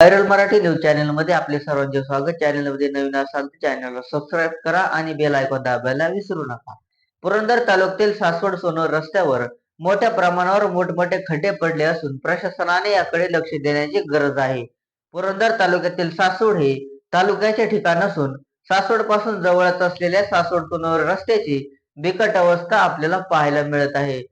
Viral Marathi news चॅनलमध्ये आपले सर्वांचे स्वागत. चॅनलमध्ये नवीन असाल तर चॅनलला सबस्क्राईब करा आणि बेल आयकॉन दाबायला विसरू नका. पुरंदर तालुक्यातील सासवड सोनोर रस्त्यावर मोठ्या प्रमाणावर मोठमोठे खड्डे पडले असून प्रशासनाने याकडे लक्ष देण्याची गरज आहे. पुरंदर तालुक्यातील सासवड हे तालुक्याचे ठिकाण असून सासवडपासून जवळच असलेल्या सासवड सोनोर रस्त्याची बिकट अवस्था आपल्याला पाहायला मिळत आहे.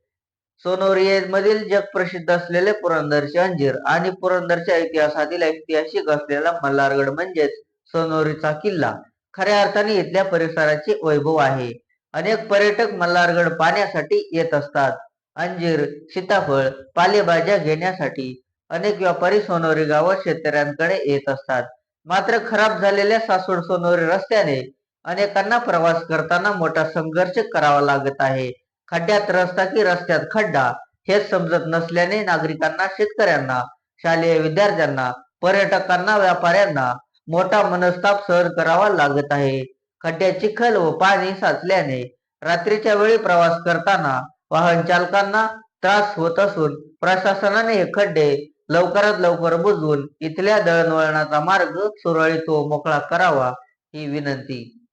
सोनोरी मधील जगप्रसिद्ध असलेले पुरंदरचे अंजीर आणि पुरंदरच्या इतिहासातील ऐतिहासिक असलेला मल्हारगड म्हणजेच सोनोरीचा किल्ला. खऱ्या अर्थाने इथल्या परिसराचे वैभव आहे. अनेक पर्यटक मल्हारगड पाहण्यासाठी येत असतात. अंजीर सीताफळ पालेभाज्या घेण्यासाठी अनेक व्यापारी सोनोरी गावात शेतकऱ्यांकडे येत असतात. मात्र खराब झालेल्या सासवड सोनोरी रस्त्याने अनेकांना प्रवास करताना मोठा संघर्ष करावा लागत आहे. खड्ड्यात रस्ता की रस्त्यात खड्डा हेच समजत नसल्याने नागरिकांना शेतकऱ्यांना शालेय विद्यार्थ्यांना पर्यटकांना व्यापाऱ्यांना मोठा मनस्ताप सहन करावा लागत आहे. खड्ड्यात चिखल व पाणी साचल्याने रात्रीच्या वेळी प्रवास करताना वाहन चालकांना त्रास होत असून प्रशासनाने हे खड्डे लवकरात लवकर बुजवून इथल्या दळणवळणाचा मार्ग सुरळीत व मोकळा करावा ही विनंती.